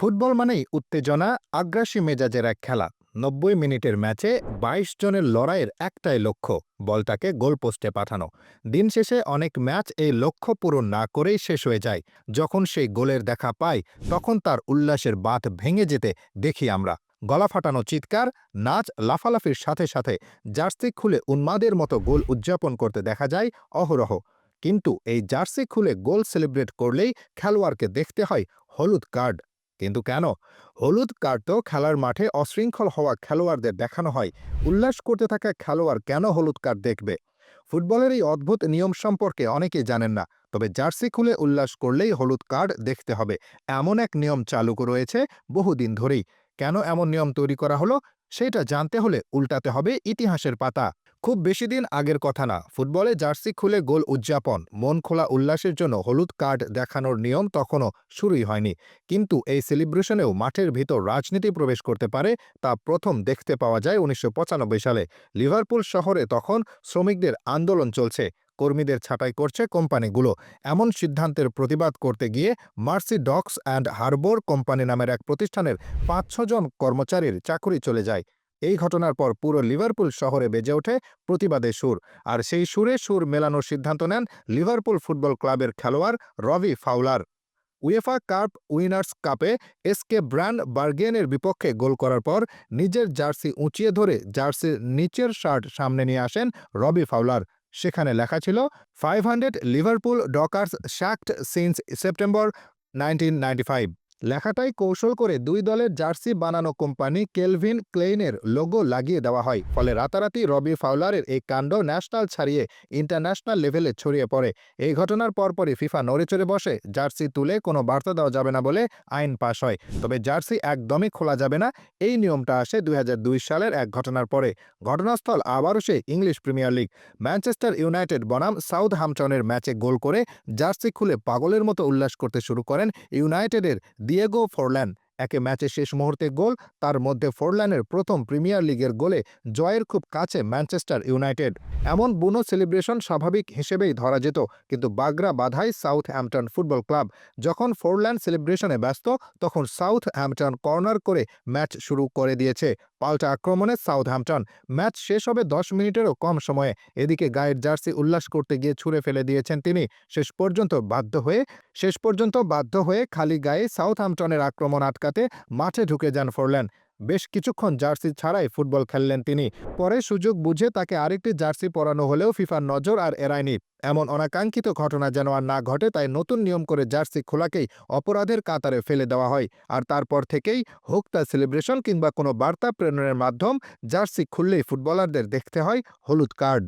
Football মানেই উত্তেজনা, আগ্রাসী মেজাজের এক খেলা। নব্বই মিনিটের ম্যাচে ২২ জনের লড়াইয়ের একটাই লক্ষ্য, বলটাকে গোলপোস্টে পাঠানো। দিন শেষে অনেক ম্যাচ এই লক্ষ্য পূরণ না করেই শেষ হয়ে যায়। যখন সেই গোলের দেখা পায় তখন তার উল্লাসের বাঁধ ভেঙে যেতে দেখি আমরা। গলা ফাটানো চিৎকার, নাচ লাফালাফির সাথে সাথে জার্সি খুলে উন্মাদের মতো গোল উদযাপন করতে দেখা যায় অহরহ। কিন্তু এই জার্সি খুলে গোল সেলিব্রেট করলেই খেলোয়াড়কে দেখতে হয় হলুদ কার্ড। কিন্তু কেন? হলুদ কার্ড তো খেলার মাঠে অশৃঙ্খল হওয়া খেলোয়াড়দের দেখানো হয়। উল্লাস করতে থাকা খেলোয়াড় কেন হলুদ কার্ড দেখবে? ফুটবলের এই অদ্ভুত নিয়ম সম্পর্কে অনেকেই জানেন না, তবে জার্সি খুলে উল্লাস করলেই হলুদ কার্ড দেখতে হবে। এমন এক নিয়ম চালু রয়েছে বহুদিন ধরেই। কেন এমন নিয়ম তৈরি করা হলো? সেটা জানতে হলে উল্টাতে হবে ইতিহাসের পাতা। খুব বেশি দিন আগের কথা না। ফুটবলে জার্সি খুলে গোল উদযাপন, মন খোলা উল্লাসের জন্য হলুদ কার্ড দেখানোর নিয়ম তখনও শুরুই হয়নি। কিন্তু এই সেলিব্রেশনেও মাঠের ভিতর রাজনীতি প্রবেশ করতে পারে তা প্রথম দেখতে পাওয়া যায় উনিশশো পঁচানব্বই সালে। লিভারপুল শহরে তখন শ্রমিকদের আন্দোলন চলছে, কর্মীদের ছাঁটাই করছে কোম্পানিগুলো। এমন সিদ্ধান্তের প্রতিবাদ করতে গিয়ে Mersey docks and harbour company নামের এক প্রতিষ্ঠানের পাঁচ ছজন কর্মচারীর চাকরি চলে যায়। এই ঘটনার পর পুরো লিভারপুল শহরে বেজে ওঠে প্রতিবাদের সুর। আর সেই সুরে সুর মেলানোর সিদ্ধান্ত নেন লিভারপুল ফুটবল ক্লাবের খেলোয়াড় Robbie Fowler. UEFA cup winners কাপে এসকে ব্র্যান্ড বার্গেনের বিপক্ষে গোল করার পর নিজের জার্সি উঁচিয়ে ধরে জার্সির নিচের শার্ট সামনে নিয়ে আসেন রবি ফাউলার। সেখানে লেখা ছিল, five hundred Liverpool dockers sacked since September nineteen লেখাটাই কৌশল করে দুই দলের জার্সি বানানো কোম্পানি কেলভিন ক্লেইনের লোগো লাগিয়ে দেওয়া হয়, ফলে রাতারাতি রবি ফাউলারের এই কাণ্ড ন্যাশনাল ছাড়িয়ে ইন্টারন্যাশনাল লেভেলে ছড়িয়ে পড়ে। এই ঘটনার পরপরই ফিফা নড়েচড়ে বসে, জার্সি তুলে কোনো বার্তা দেওয়া যাবে না বলে আইন পাশ হয়। তবে জার্সি একদমই খোলা যাবে না, এই নিয়মটা আসে দুই হাজার দুই সালের এক ঘটনার পরে। ঘটনাস্থল আবারও সে English Premier League. Manchester United বনাম সাউথ হামটনের ম্যাচে গোল করে জার্সি খুলে পাগলের মতো উল্লাস করতে শুরু করেন ইউনাইটেডের দিয়েগো ফোরল্যান একে ম্যাচে শেষ মুহূর্তে গোল, তার মধ্যে ফোরল্যানের প্রথম প্রিমিয়ার লিগের গোলে জয়ের খুব কাছে ম্যানচেস্টার ইউনাইটেড। এমন বুনো সেলিব্রেশন স্বাভাবিক হিসেবেই ধরা যেত, কিন্তু বাগরা বাধাই সাউথ হ্যাম্পটন ফুটবল ক্লাব। যখন ফোরল্যান্ড সেলিব্রেশনে ব্যস্ত, তখন সাউথ হ্যাম্পটন কর্নার করে ম্যাচ শুরু করে দিয়েছে। পাল্টা আক্রমণে সাউথ হ্যাম্পটন ম্যাচ শেষ হবে দশ মিনিটেরও কম সময়ে। এদিকে গায়ের জার্সি উল্লাস করতে গিয়ে ছুঁড়ে ফেলে দিয়েছেন তিনি। শেষ পর্যন্ত বাধ্য হয়ে, শেষ পর্যন্ত বাধ্য হয়ে খালি গায়ে সাউথ হ্যাম্পটনের আক্রমণ আটকাতে মাঠে ঢুকে যান ফোরল্যান্ড বেশ কিছুক্ষণ জার্সি ছাড়াই ফুটবল খেললেন তিনি। পরে সুযোগ বুঝে তাকে আরেকটি জার্সি পরানো হলেও ফিফার নজর আর এড়ায়নি। এমন অনাকাঙ্ক্ষিত ঘটনা যেন আর না ঘটে, তাই নতুন নিয়ম করে জার্সি খোলাকেই অপরাধের কাতারে ফেলে দেওয়া হয়। আর তারপর থেকেই হোক তা সেলিব্রেশন কিংবা কোনো বার্তা প্রেরণের মাধ্যম জার্সি খুললেই ফুটবলারদের দেখতে হয় হলুদ কার্ড।